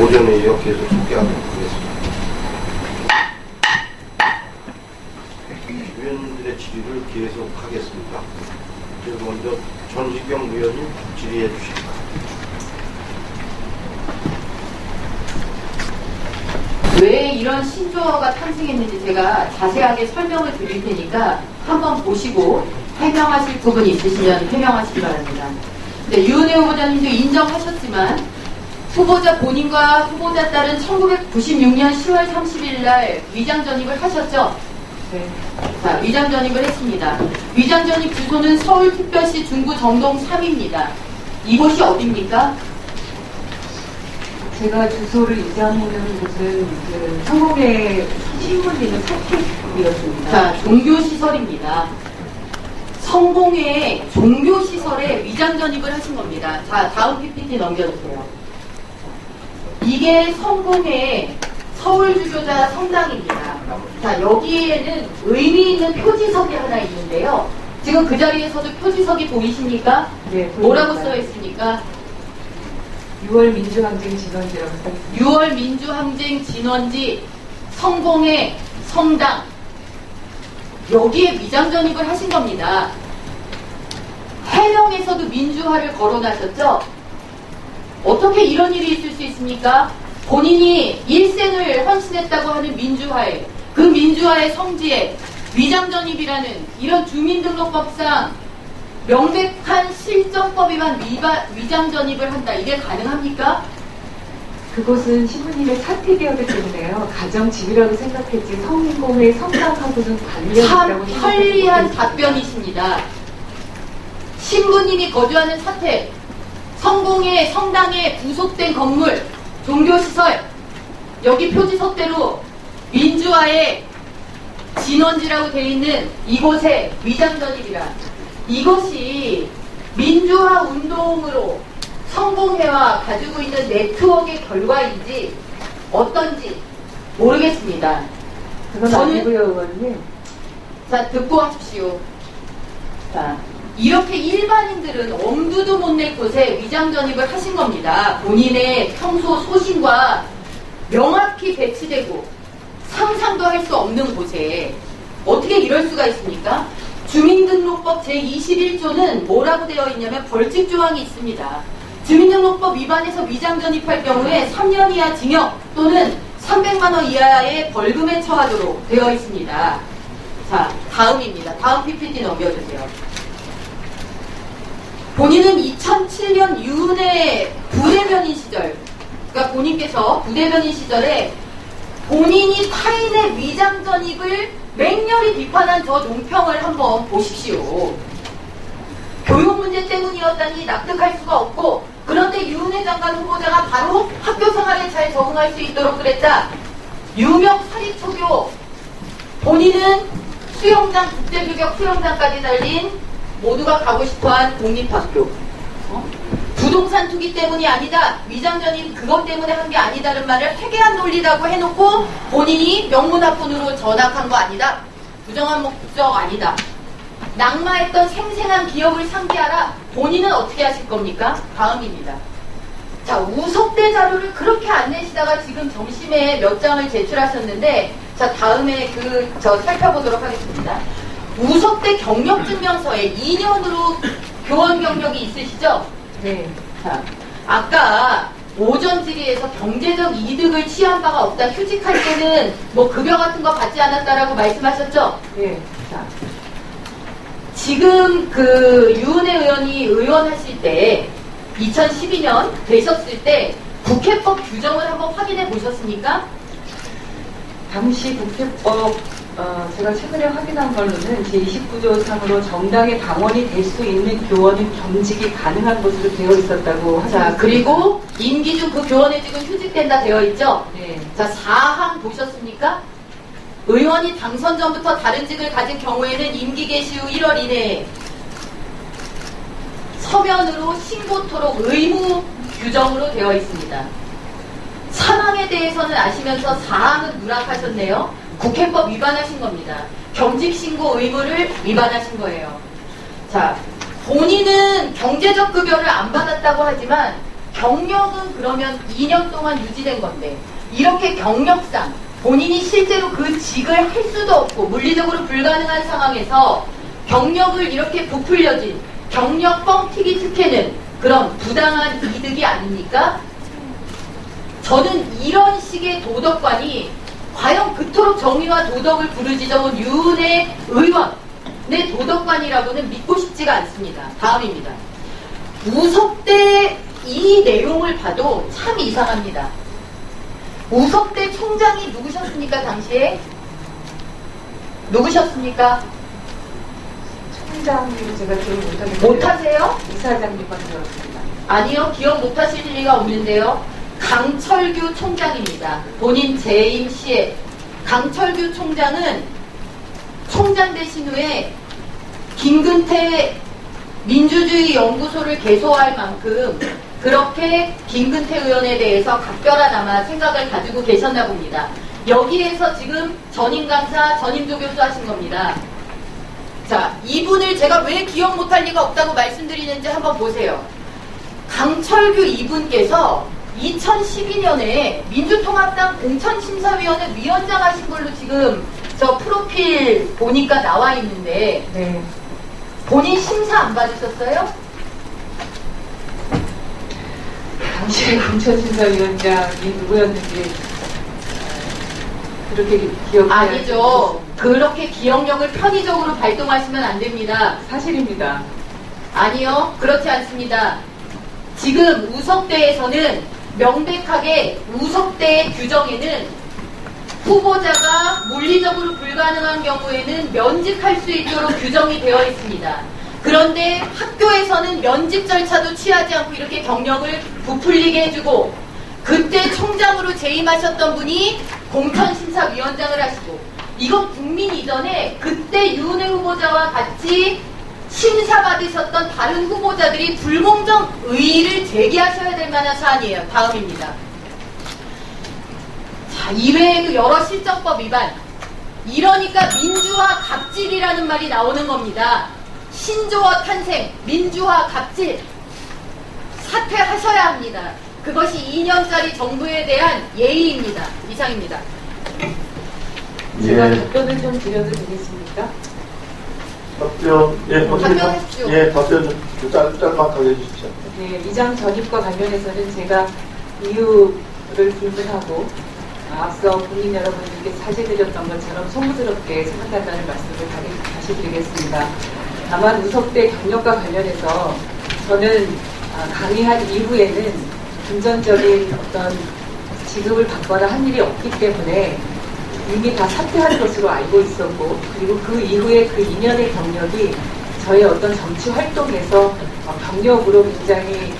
오전에 이어 계속 소개하도록 하겠습니다. 위원들의 질의를 계속하겠습니다. 먼저 전시경 위원님 질의해 주실까요? 왜 이런 신조어가 탄생했는지 제가 자세하게 설명을 드릴 테니까 한번 보시고 해명하실 부분 있으시면 해명하시기 바랍니다. 네, 유은혜 후보자님도 인정하셨지만 후보자 본인과 후보자 딸은 1996년 10월 30일 날 위장 전입을 하셨죠? 네. 자, 위장 전입을 했습니다. 위장 전입 주소는 서울특별시 중구 정동 3입니다. 이곳이 어디입니까? 제가 주소를 이장하는 곳은 그 성공의 신문리는 사택이었습니다. 자, 종교시설입니다. 성공회 종교시설에 위장 전입을 하신 겁니다. 자, 다음 PPT 넘겨주세요. 이게 성공회 서울주교자 성당입니다. 자, 여기에는 의미 있는 표지석이 하나 있는데요. 지금 그 자리에서도 표지석이 보이십니까? 네, 뭐라고 보입니다. 써 있습니까? 6월 민주항쟁 진원지라고 써 있습니다. 6월 민주항쟁 진원지 성공회 성당 여기에 위장 전입을 하신 겁니다. 해명에서도 민주화를 거론하셨죠? 어떻게 이런 일이 있을 수 있습니까? 본인이 일생을 헌신했다고 하는 민주화에 그 민주화의 성지에 위장 전입이라는 이런 주민등록법상 명백한 실정법 위반 위반, 위장 전입을 한다. 이게 가능합니까? 그곳은 신부님의 사택이었기 때문에요. 가정집이라고 생각했지 성공의 성당하고는 관련이 참 있다고 편리한 생각했습니다. 답변이십니다. 신부님이 거주하는 사택, 성공의 성당에 부속된 건물, 종교시설, 여기 표지석대로 민주화의 진원지라고 되어 있는 이곳에 위장전입이라 이것이 민주화 운동으로 성공회와 가지고 있는 네트워크의 결과인지 어떤지 모르겠습니다. 그건 저는- 아니고요, 의원님. 자, 듣고 하십시오. 자, 이렇게 일반인들은 엄두도 못 낼 곳에 위장 전입을 하신 겁니다. 본인의 평소 소신과 명확히 배치되고 상상도 할 수 없는 곳에 어떻게 이럴 수가 있습니까? 주민등록법 제21조는 뭐라고 되어 있냐면 벌칙 조항이 있습니다. 주민등록법 위반해서 위장 전입할 경우에 3년 이하 징역 또는 300만 원 이하의 벌금에 처하도록 되어 있습니다. 자, 다음입니다. 다음 PPT 넘겨주세요. 본인은 2007년 유은혜 부대변인 시절, 그러니까 본인께서 부대변인 시절에 본인이 타인의 위장 전입을 맹렬히 비판한 저 논평을 한번 보십시오. 교육 문제 때문이었다니 납득할 수가 없고 그런데 유은혜 장관 후보자가 바로 학교 생활에 잘 적응할 수 있도록 그랬다. 유명 사립초교 본인은 수영장 국제규격 수영장까지 달린 모두가 가고 싶어한 공립학교. 어? 부동산 투기 때문이 아니다. 위장전입 그것 때문에 한 게 아니다는 말을 회개한 논리라고 해놓고 본인이 명문학군으로 전학한 거 아니다. 부정한 목적 아니다. 낙마했던 생생한 기억을 상기하라. 본인은 어떻게 하실 겁니까? 다음입니다. 자, 우석대 자료를 그렇게 안 내시다가 지금 점심에 몇 장을 제출하셨는데, 자, 다음에 그, 저 살펴보도록 하겠습니다. 우석대 경력증명서에 2년으로 교원 경력이 있으시죠? 네. 자, 아까 오전 질의에서 경제적 이득을 취한 바가 없다. 휴직할 때는 뭐 급여 같은 거 받지 않았다라고 말씀하셨죠? 네. 자, 지금 그 유은혜 의원이 의원하실 때 2012년 되셨을 때 국회법 규정을 한번 확인해 보셨습니까? 당시 국회법 어, 제가 최근에 확인한 걸로는 제29조 상으로 정당의 당원이 될 수 있는 교원은 겸직이 가능한 것으로 되어 있었다고 자, 하셨습니다. 그리고 임기 중 그 교원에 지금 휴직된다 되어 있죠? 네. 자, 4항 보셨습니까? 의원이 당선 전부터 다른 직을 가진 경우에는 임기 개시 후 1월 이내에 서면으로 신고 토록 의무 규정으로 되어 있습니다. 사망에 대해서는 아시면서 4항은 누락하셨네요. 국회법 위반하신 겁니다. 경직 신고 의무를 위반하신 거예요. 자, 본인은 경제적 급여를 안 받았다고 하지만 경력은 그러면 2년 동안 유지된 건데 이렇게 경력상 본인이 실제로 그 직을 할 수도 없고 물리적으로 불가능한 상황에서 경력을 이렇게 부풀려진 경력 뻥튀기 특혜는 그런 부당한 이득이 아닙니까? 저는 이런 식의 도덕관이 과연 그토록 정의와 도덕을 부르짖어온 유은혜 의원의 도덕관이라고는 믿고 싶지가 않습니다. 다음입니다. 우석대 이 내용을 봐도 참 이상합니다. 우석대 총장이 누구셨습니까, 당시에? 누구셨습니까? 총장님 제가 기억 못하겠는데 못하세요? 이사장님만 들었습니다. 아니요, 기억 못하실 리가 없는데요. 강철규 총장입니다. 본인 재임 시에 강철규 총장은 총장 되신 후에 김근태 민주주의 연구소를 개소할 만큼 그렇게 김근태 의원에 대해서 각별하나마 생각을 가지고 계셨나 봅니다. 여기에서 지금 전임 강사, 전임 조교수 하신 겁니다. 자, 이분을 제가 왜 기억 못할 리가 없다고 말씀드리는지 한번 보세요. 강철규 이분께서 2012년에 민주통합당 공천심사위원회 위원장 하신 걸로 지금 저 프로필 보니까 나와 있는데 네. 본인 심사 안 받으셨어요? 당시에 공천심사위원장이 누구였는지 어, 그렇게 기억이 아니죠. 그렇게 기억력을 편의적으로 발동하시면 안 됩니다. 사실입니다. 아니요, 그렇지 않습니다. 지금 우석대에서는 명백하게 우석대의 규정에는 후보자가 물리적으로 불가능한 경우에는 면직할 수 있도록 규정이 되어 있습니다. 그런데 학교에서는 면직 절차도 취하지 않고 이렇게 경력을 부풀리게 해주고 그때 총장으로 재임하셨던 분이 공천심사위원장을 하시고 이건 국민 이전에 그때 유은혜 후보자와 같이 심사받으셨던 다른 후보자들이 불공정 의의를 제기하셔야 될 만한 사안이에요. 다음입니다. 자, 이외에도 여러 실정법 위반. 이러니까 민주화 갑질이라는 말이 나오는 겁니다. 신조어 탄생, 민주화 갑질. 사퇴하셔야 합니다. 그것이 2년짜리 정부에 대한 예의입니다. 이상입니다. 제가 예. 답변을 좀 드려도 되겠습니까? 답변, 예, 답변하십시오. 예, 답변 좀 짧, 짤막하게 해주십시오. 네, 위장 전입과 관련해서는 제가 이유를 불문하고 앞서 국민 여러분들께 사죄드렸던 것처럼 소무스럽게 생각한다는 말씀을 다시- 드리겠습니다. 다만 우석대 경력과 관련해서 저는 아, 강의한 이후에는 금전적인 어떤 지급을 받거나 한 일이 없기 때문에 이미 다 사퇴한 것으로 알고 있었고 그리고 그 이후에 그 2년의 경력이 저의 어떤 정치 활동에서 어, 경력으로 굉장히 에,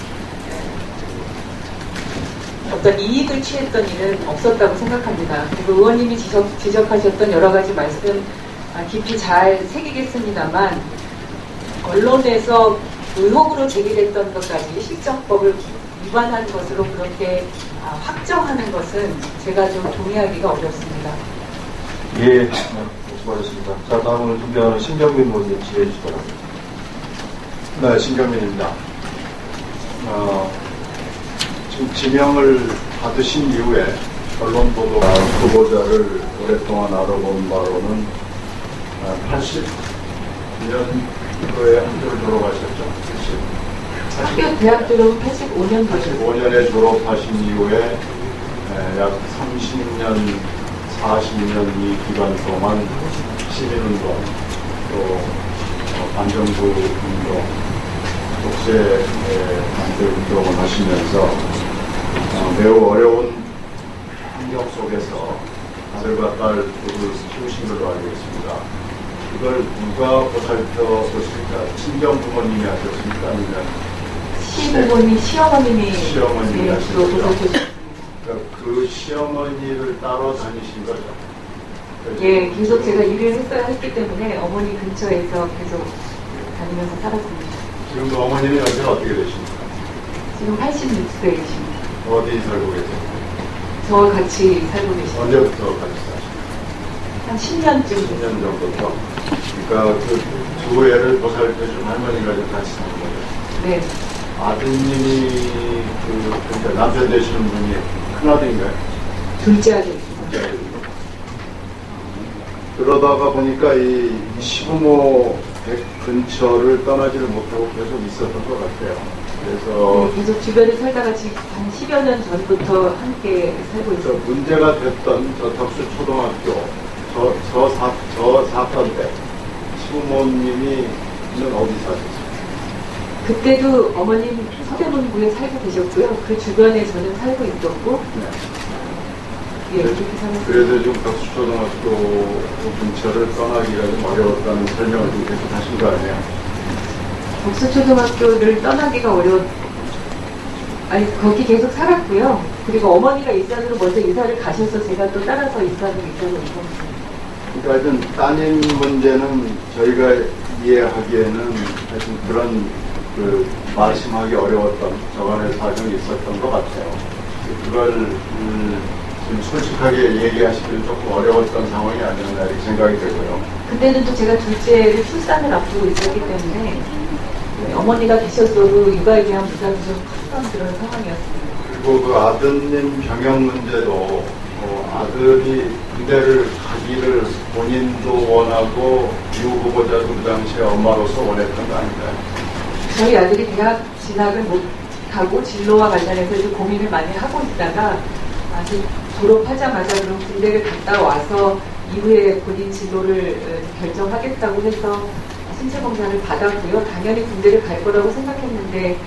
어떤 이익을 취했던 일은 없었다고 생각합니다. 그리고 의원님이 지적, 지적하셨던 여러 가지 말씀 아, 깊이 잘 새기겠습니다만 언론에서 의혹으로 제기됐던 것까지 실정법을 위반한 것으로 그렇게 아, 확정하는 것은 제가 좀 동의하기가 어렵습니다. 예, 네, 수고하셨습니다. 자, 다음으로 준비하는 신경민 의원님 지휘해 주시기 바랍니다. 네, 신경민입니다. 어, 지금 지명을 받으신 이후에 언론 보도가 후보자를 오랫동안 알아본 바로는 80년도에 학교를 졸업하셨죠. 80. 학교 대학 졸업은 85년도죠. 85년에 졸업하신 이후에 에, 약 30년, 40년 이 기간 동안 시민운동, 또 어, 반정부 운동, 독재 에, 반대 운동을 하시면서 어, 매우 어려운 환경 속에서 아들과 딸 둘을 키우신 걸로 알고 있습니다. 이걸 누가 보살펴 보실까? 친정 부모님이 하셨습니까? 아니면 시부모님, 시어머님이 시어머님이 네, 보살펴주셨습니다. 그러니까 그 시어머니를 따로 다니신 거죠? 예, 계속 제가 일을 했어야 했기 때문에 어머니 근처에서 계속 다니면서 살았습니다. 지금도 어머님이 연세가 어떻게 되십니까? 지금 86세 계십니다. 어디 살고 계세요? 저와 같이 살고 계십니다. 언제부터 같이 사십니까? 한 10년쯤 10년 전부터. 그러니까 그 두 애를 보살펴준 할머니가 좀 같이 사는 거죠. 네. 아드님이 그 그러니까 남편 되시는 분이 큰 아들인가요? 둘째 아들. 그러다가 보니까 이 시부모 댁 근처를 떠나지를 못하고 계속 있었던 것 같아요. 그래서 네, 계속 주변에 살다가 지금 한 10여 년 전부터 함께 살고 저 있어요. 문제가 됐던 저 덕수 초등학교 저, 저, 사, 저 사건 때 시부모님이 는 어디 사셨어요? 그때도 어머님 서대문구에 살고 계셨고요. 그 주변에 저는 살고 있었고, 네. 예, 그렇게 살았어요. 그래서 지금 덕수초등학교 근처를 떠나기가 좀 어려웠다는 설명을 좀 계속 하신 거 아니에요? 복수초등학교를 떠나기가 어려웠, 아니, 거기 계속 살았고요. 그리고 어머니가 일산으로 먼저 이사를 가셔서 제가 또 따라서 일산으로 이사를 온 겁니다. 그러니까 하여튼 따님 문제는 저희가 이해하기에는 하여튼 그런 그 말씀하기 어려웠던 저간의 사정이 있었던 것 같아요. 그걸 음, 좀 솔직하게 얘기하시기는 조금 어려웠던 상황이 아니었나 이렇게 생각이 되고요. 그때는 또 제가 둘째를 출산을 앞두고 있었기 때문에 어머니가 계셨어도 육아에 대한 부담이 좀 컸던 그런 상황이었습니다. 그리고 그 아드님 병역 문제도 어, 아들이 군대를 가기를 본인도 원하고 유 후보자도 그 당시에 엄마로서 원했던 거 아닌가요? 저희 아들이 대학 진학을 못 하고 진로와 관련해서 좀 고민을 많이 하고 있다가 아직 졸업하자마자 그럼 군대를 갔다 와서 이후에 본인 진로를 어, 결정하겠다고 해서 신체 검사를 받았고요. 당연히 군대를 갈 거라고 생각했는데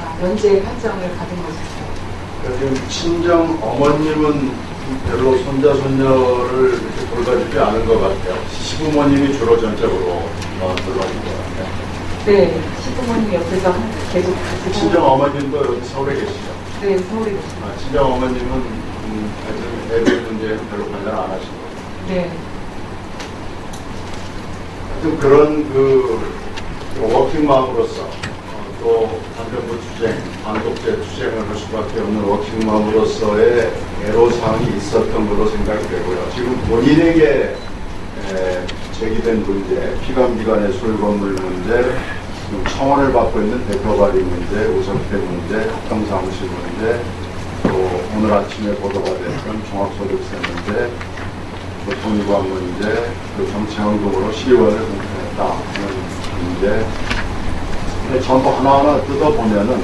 아, 면제 판정을 받은 것이죠. 그러니까 지금 친정 어머님은 별로 손자 손녀를 돌봐주지 않은 것 같아요. 시부모님이 주로 전적으로 어, 돌봐준 것 같아요. 네, 시부모님 옆에서 계속 같이 친정 어머님도 여기 서울에 계시죠. 네, 서울에 계십니다. 아, 친정 어머님은 음, 하여튼 애들 문제는 별로 관련 안 하시고. 네. 하여튼 그런 그 워킹맘으로서 어, 또 반정부 투쟁, 반독재 투쟁을 할 수밖에 없는 워킹맘으로서의 애로사항이 있었던 걸로 생각이 되고요. 지금 본인에게 에, 제기된 문제, 피감기관의 소유건물 문제, 청원을 받고 있는 대표발의 문제, 우석대 문제, 합동사무실 문제, 또 오늘 아침에 보도가 됐던 종합소득세 문제, 교통위반 문제, 그 정치헌금으로 시의원을 공천했다 하는 문제. 전부 하나하나 뜯어보면은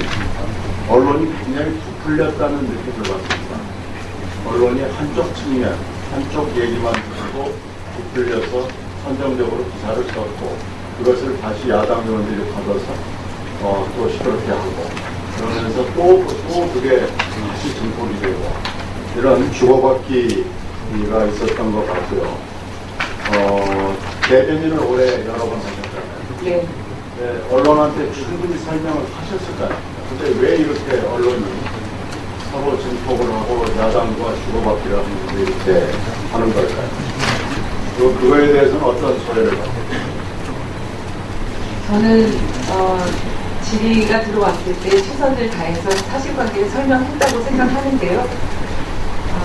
언론이 굉장히 부풀렸다는 느낌을 받습니다. 언론이 한쪽 측면, 한쪽 얘기만 듣고 부풀려서 선정적으로 기사를 썼고 그것을 다시 야당 의원들이 받아서 어, 또 시끄럽게 하고 그러면서 또, 또 그게 다시 증폭이 되고 이런 주고받기가 있었던 것 같고요. 어, 대변인을 올해 여러 번 하셨잖아요. 네. 네, 언론한테 충분히 설명을 하셨을 거아요 근데 왜 이렇게 언론이 서로 증폭을 하고 야당과 주고받기를 하는데 이렇게 하는 걸까요? 그거에 대해서는 어떤 소리를 저는 어, 질의가 들어왔을 때 최선을 다해서 사실관계를 설명했다고 생각하는데요. 어,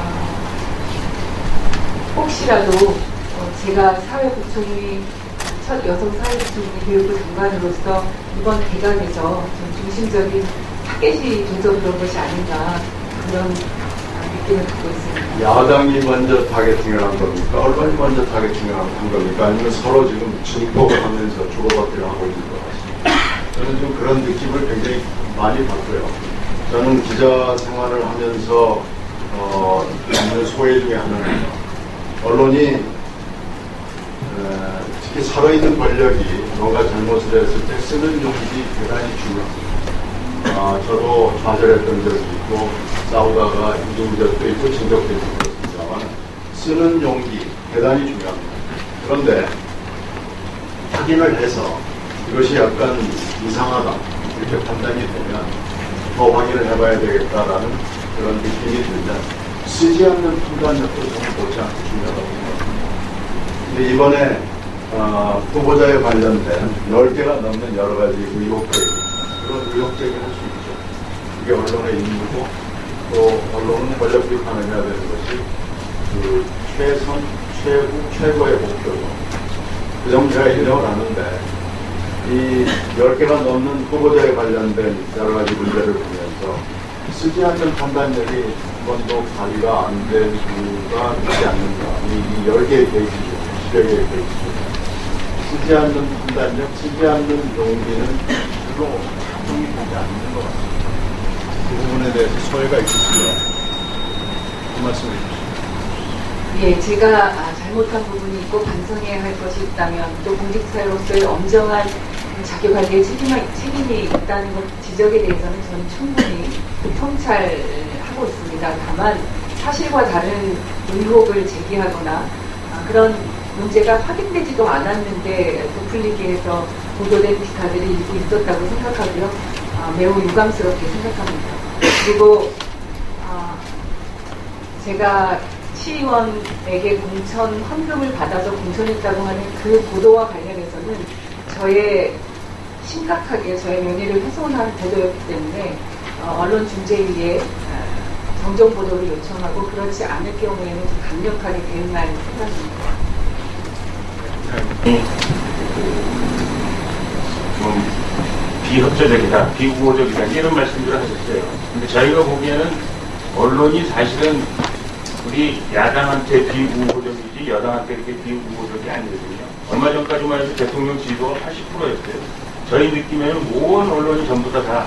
혹시라도 어, 제가 사회부총리 첫 여성 사회부총리 교육부 장관으로서 이번 대감에서 좀 중심적인 타겟이 돼서 그런 것이 아닌가 그런 야당이 먼저 타겟팅을 한 겁니까? 언론이 먼저 타겟팅을 한 겁니까? 아니면 서로 지금 증폭을 하면서 주고받기를 하고 있는 것 같습니다. 저는 좀 그런 느낌을 굉장히 많이 받고요. 저는 기자 생활을 하면서 어, 있는 소외 중에 하나는 언론이 어, 특히 살아있는 권력이 뭔가 잘못을 했을 때 쓰는 용기 대단히 중요합니다. 아, 저도 좌절했던 적이 있고 싸우다가 이긴 적도 있고 진 적도 있고 그렇습니다만 쓰는 용기 대단히 중요합니다. 그런데 확인을 해서 이것이 약간 이상하다 이렇게 판단이 되면 더 확인을 해봐야 되겠다라는 그런 느낌이 들면 쓰지 않는 판단력도 저는 못지 않게 중요하다고 생각합니다. 근데 이번에 어, 후보자에 관련된 10개가 넘는 여러 가지 의혹들이 그런 의혹제기를 할수 있죠. 이게 언론의 임무고 또 언론은 권력 비판을 해야 되는 것이 그 최선, 최고, 최고의 목표고 그 제가 인정을 하는데 이 10개가 넘는 후보자에 관련된 여러 가지 문제를 보면서 쓰지 않는 판단력이 한 번도 발휘가 안 된 이유가 있지 않는가. 이, 이 10개의 페이지 중, 10여 개의 페이지 중. 쓰지 않는 판단력, 쓰지 않는 용기는 별로 작동이 되지 않는 것 같습니다. 그 부분에 대해서 소외가 있으시면 그 말씀해 주십시오. 예, 제가 아, 잘못한 부분이 있고 반성해야 할 것이 있다면 또 공직자로서의 엄정한 자기관리에 책임이, 있다는 것 지적에 대해서는 저는 충분히 통찰하고 있습니다. 다만 사실과 다른 의혹을 제기하거나 아, 그런 문제가 확인되지도 않았는데 부풀리기 위해서 보도된 기사들이 일부 있었다고 생각하고요. 아, 매우 유감스럽게 생각합니다. 그리고 아, 제가 시의원에게 공천 헌금을 받아서 공천했다고 하는 그 보도와 관련해서는 저의 심각하게 저의 명예를 훼손한 보도였기 때문에 어, 언론 중재위에 어, 정정 보도를 요청하고 그렇지 않을 경우에는 좀 강력하게 대응할 생각입니다. 좀 비협조적이다, 비우호적이다 이런 말씀들을 하셨어요. 근데 저희가 보기에는 언론이 사실은 우리 야당한테 비우호적이지 여당한테 이렇게 비우호적이 아니거든요. 얼마 전까지만 해도 대통령 지지도가 80%였어요. 저희 느낌에는 모든 언론이 전부 다, 다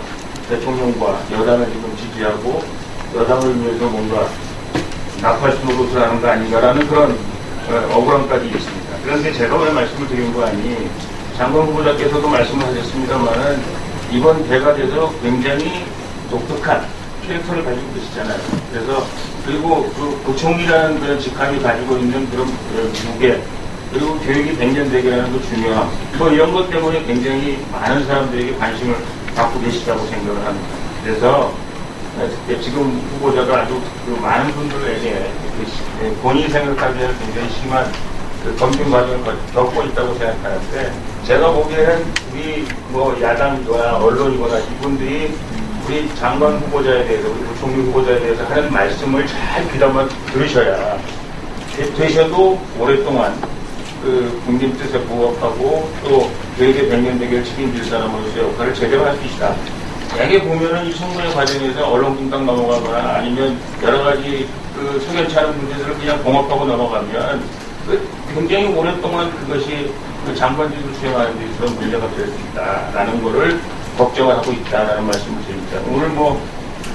대통령과 여당을 지금 지지하고 여당을 위해서 뭔가 나팔수 노릇을 하는 거 아닌가라는 그런 어, 억울함까지 있습니다. 그런데 제가 왜 말씀을 드린 거 아니, 장관 후보자께서도 말씀을 하셨습니다만은 이번 대각에서 굉장히 독특한 캐릭터를 가지고 계시잖아요. 그래서 그리고 그 부총리라는 그런 직함이 가지고 있는 그런 그 무게 그리고 교육이 백년대계라는 그 중요함 뭐 이런 것 때문에 굉장히 많은 사람들에게 관심을 갖고 계시다고 생각을 합니다. 그래서 네, 지금 후보자가 아주 그 많은 분들에게 네, 본인이 생각하기에는 굉장히 심한 그 검증 과정을 거- 겪고 있다고 생각하는데 제가 보기에는 우리 뭐 야당이거나 언론이거나 이분들이 우리 장관 후보자에 대해서 우리 부총리 후보자에 대해서 하는 말씀을 잘 귀담아 들으셔야 되- 되셔도 오랫동안 그 국민 뜻에 부합하고 또 교육의 백년대계를 책임질 사람으로서의 역할을 제대로 할 수 있다. 대개 보면은 이 청문회 과정에서 언론 분당 넘어가거나 아니면 여러 가지 그 석연치 않은 문제들을 그냥 봉합하고 넘어가면 그 굉장히 오랫동안 그것이 그 장관직을 수행하는 데 있어서 문제가 될 수 있다라는 거를 걱정을 하고 있다라는 말씀을 드립니다. 오늘 뭐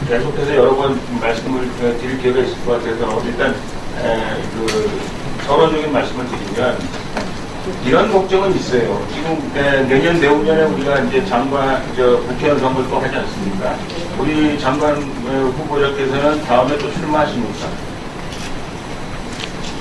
계속해서 여러 번 말씀을 드릴 기회가 있을 것 같아서 일단 에, 그 서론적인 말씀을 드리면 이런 걱정은 있어요. 지금 에, 내년 내후년에 우리가 이제 장관 저 국회의원 선거를 또 하지 않습니까? 우리 장관 어, 후보자께서는 다음에 또 출마하십니까?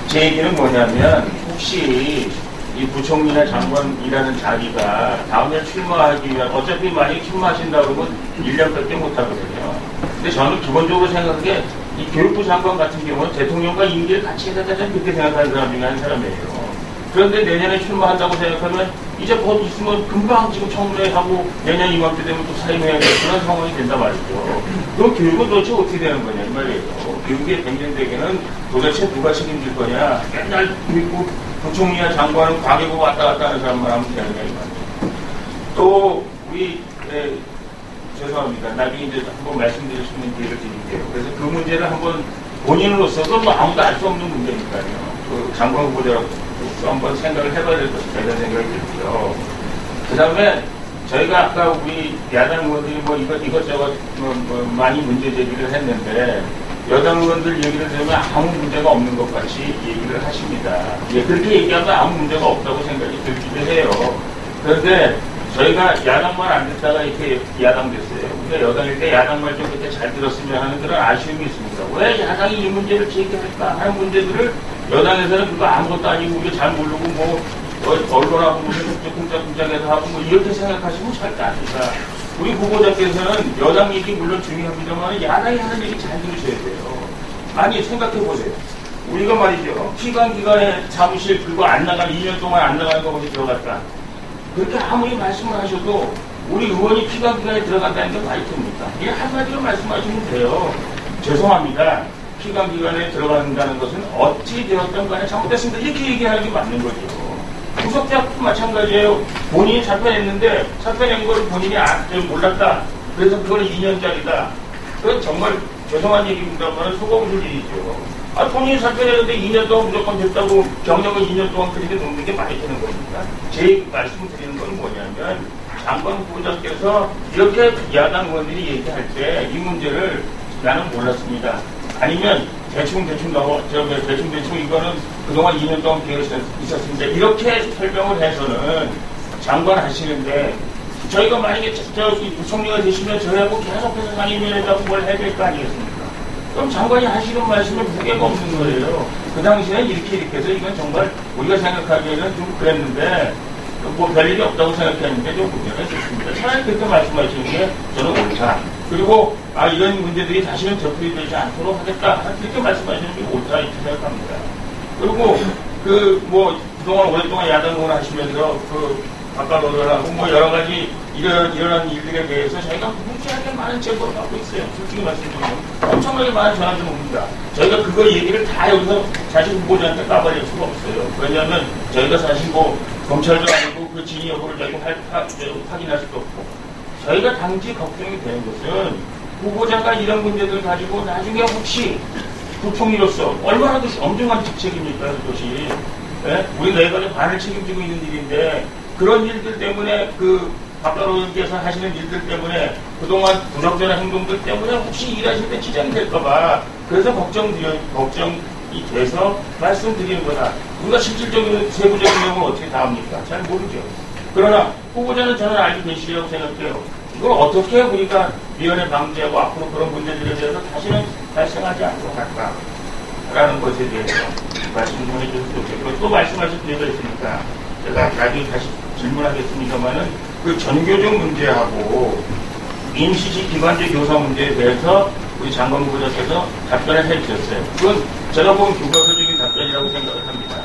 제 얘기는 뭐냐면 혹시 이 부총리나 장관이라는 자리가 다음에 출마하기 위한 어차피 만약에 출마하신다 그러면 1년밖에 못 하거든요. 근데 저는 기본적으로 생각하기에 이 교육부 장관 같은 경우는 대통령과 임기를 같이 해야 된다 그렇게 생각하는 사람 중에 한 사람이에요. 그런데 내년에 출마한다고 생각하면 이제 곧 있으면 금방 지금 청문회하고 내년 이맘때 되면 또 사임해야 될 그런 상황이 된단 말이죠. 그럼 교육은 도대체 어떻게 되는 거냐 이 말이에요. 교육의 백년대계는 도대체 누가 책임질 거냐 맨날 믿고 부 총리나 장관은 과격고 왔다 갔다 하는 사람만 하면 되는 말이에요. 또 우리 에, 죄송합니다. 나중에 이제 한번 말씀드릴 수 있는 기회를 드릴게요. 그래서 그 문제를 한번 본인으로서도 뭐 아무도 알 수 없는 문제니까요. 그 장관 후보자로 한번 생각을 해봐야 될 것이다 이런 생각이 들고요. 그 다음에 저희가 아까 우리 야당 의원들이 뭐 이것, 이것저것 뭐, 뭐 많이 문제 제기를 했는데 여당 의원들 얘기를 들으면 아무 문제가 없는 것 같이 얘기를 하십니다. 예, 그렇게 얘기하면 아무 문제가 없다고 생각이 들기도 해요. 그런데 저희가 야당만 안 듣다가 이렇게 야당 됐어요. 우리가 여당일 때 야당 말 좀 그때 잘 들었으면 하는 그런 아쉬움이 있습니다. 왜 야당이 이 문제를 제기할까 하는 문제들을 여당에서는 그거 아무것도 아니고 우리가 잘 모르고 뭐 어, 언론하고 무슨 쿵짝쿵짝해서 하고 뭐 이렇게 생각하시면 절대 아닙니다. 우리 후보자께서는 여당 얘기 물론 중요합니다만 야당이 하는 얘기 잘 들으셔야 돼요. 아니 생각해 보세요. 우리가 말이죠. 피감기관에 사무실 그거 안 나가는 2년 동안 안 나가는 거 거기 들어갔다. 그렇게 아무리 말씀을 하셔도 우리 의원이 피감기관에 들어간다는 게 말이 됩니까? 이게 한마디로 말씀하시면 돼요. 죄송합니다. 피감기관에 들어간다는 것은 어찌 되었던 간에 잘못됐습니다. 이렇게 얘기하는 게 맞는 거죠. 구속자도 마찬가지예요. 본인이 잡혀냈는데 잡혀낸 걸 본인이 아, 저 몰랐다. 그래서 그거는 2년짜리다. 그건 정말 죄송한 얘기입니다만 속어줄 일이죠. 아, 본인이 잡혀내는데 2년 동안 무조건 됐다고 경력을 2년 동안 그렇게 놓는 게 말이 되는 겁니까? 제 말씀 드리는 건 뭐냐면 장관 후보자께서 이렇게 야당 의원들이 얘기할 때 이 문제를 나는 몰랐습니다. 아니면 대충 대충 넘어 저 대충 대충 이거는 그동안 2년 동안 기회가 있었습니다. 이렇게 설명을 해서는 장관 하시는데 저희가 만약에 저, 저 부총리가 되시면 저희하고 계속해서 상임위원회에다 뭘 해야 될 거 아니겠습니까? 그럼 장관이 하시는 말씀에 무게가 없는 거예요. 그 당시에는 이렇게 이렇게 해서 이건 정말 우리가 생각하기에는 좀 그랬는데 뭐 별일이 없다고 생각했는데 좀 문제가 있었습니다. 차라리 그렇게 말씀하시는 게 저는 옳다. 그리고 아 이런 문제들이 다시는 되풀이되지 않도록 하겠다. 그렇게 말씀하시는 게 옳다 이렇게 생각합니다. 그리고 그 뭐 그동안 오랫동안 야당 의원 하시면서 그 아까 노련하고 뭐 여러 가지 이런 일어난 일들에 대해서 저희가 무지하게 많은 제보를 받고 있어요. 솔직히 말씀드리면 엄청나게 많은 전화들이 옵니다. 저희가 그거 얘기를 다 여기서 사실 후보자한테 까발릴 수가 없어요. 왜냐하면 저희가 사실 뭐 검찰도 아니고 그 진위 여부를 저희가 확인할 수도 없고 저희가 당시 걱정이 되는 것은 후보자가 이런 문제들을 가지고 나중에 혹시 부총리로서 얼마나 더 엄중한 직책입니까 그것이 예? 우리 내각의 반을 책임지고 있는 일인데 그런 일들 때문에 그 박가로 의원께서 하시는 일들 때문에 그동안 부적절한 행동들 때문에 혹시 일하실 때 지장이 될까봐 그래서 걱정드려 걱정이 돼서 말씀드리는 거다. 우리가 실질적인 세부적인 내용을 어떻게 다 합니까? 잘 모르죠. 그러나 후보자는 저는 알고 계시리라고 생각해요. 이걸 어떻게 우리가 위원회 방지하고 앞으로 그런 문제들에 대해서 다시는 발생하지 않도록 할까? 라는 것에 대해서 말씀 좀 해주셨으면 좋겠고 또 말씀하실 기회가 있으니까 제가 나중에 다시 질문하겠습니다만은 그 전교조 문제하고 임시직 기관제 교사 문제에 대해서 우리 장관 후보자께서 답변을 해주셨어요. 그건 제가 본 교과서적인 답변이라고 생각을 합니다.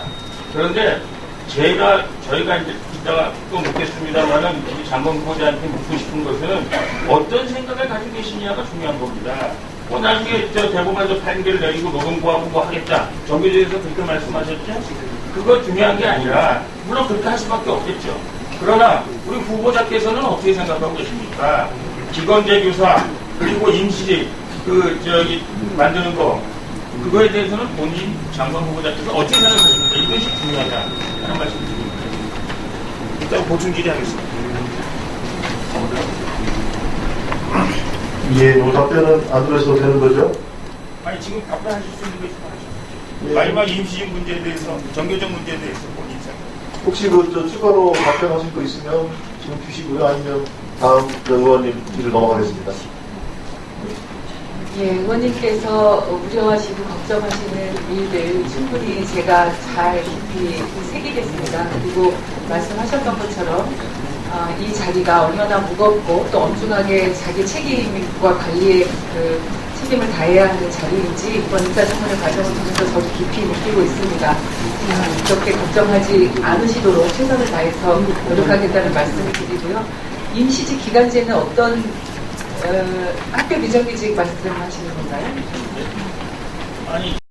그런데 제가 저희가 이제 이따가 또 묻겠습니다만은 우리 장관 후보자한테 묻고 싶은 것은 어떤 생각을 가지고 계시냐가 중요한 겁니다. 뭐 나중에 저 대법원에서 판결 내리고 노동부하고 뭐 하겠다. 정규제에서 그렇게 말씀하셨죠? 그거 중요한 게 아니라 물론 그렇게 할 수밖에 없겠죠. 그러나 우리 후보자께서는 어떻게 생각하고 계십니까? 기건제 교사 그리고 임시직 그 저기 만드는 거 그거에 대해서는 본인 장관 후보자께서 어떻게 생각하십니까? 이것이 중요하다 하는 말씀 드립니다. 일단 보충 질의하겠습니다. 예, 요 답변은 안 들으셔도 되는 거죠? 아니 지금 답변하실 수 있는 거 있으면 하시죠. 예. 마지막 임시직 문제에 대해서 정교적 문제에 대해서 본인 생각. 혹시 그, 저, 추가로 답변하실 거 있으면 지금 주시고요. 아니면 다음 저 의원님 뒤로 넘어가겠습니다. 예, 의원님께서 우려하시고 걱정하시는 일들 충분히 제가 잘 깊이 새기겠습니다. 그리고 말씀하셨던 것처럼 아, 이 자리가 얼마나 무겁고 또 엄중하게 자기 책임과 관리에 그 책임을 다해야 하는 자리인지 이번 인사청문회 과정을 통해서 저도 깊이 느끼고 있습니다. 음, 그렇게 걱정하지 않으시도록 최선을 다해서 노력하겠다는 말씀을 드리고요. 임시직 기간제는 어떤 어, 학교 비정규직 말씀하시는 건가요? 아니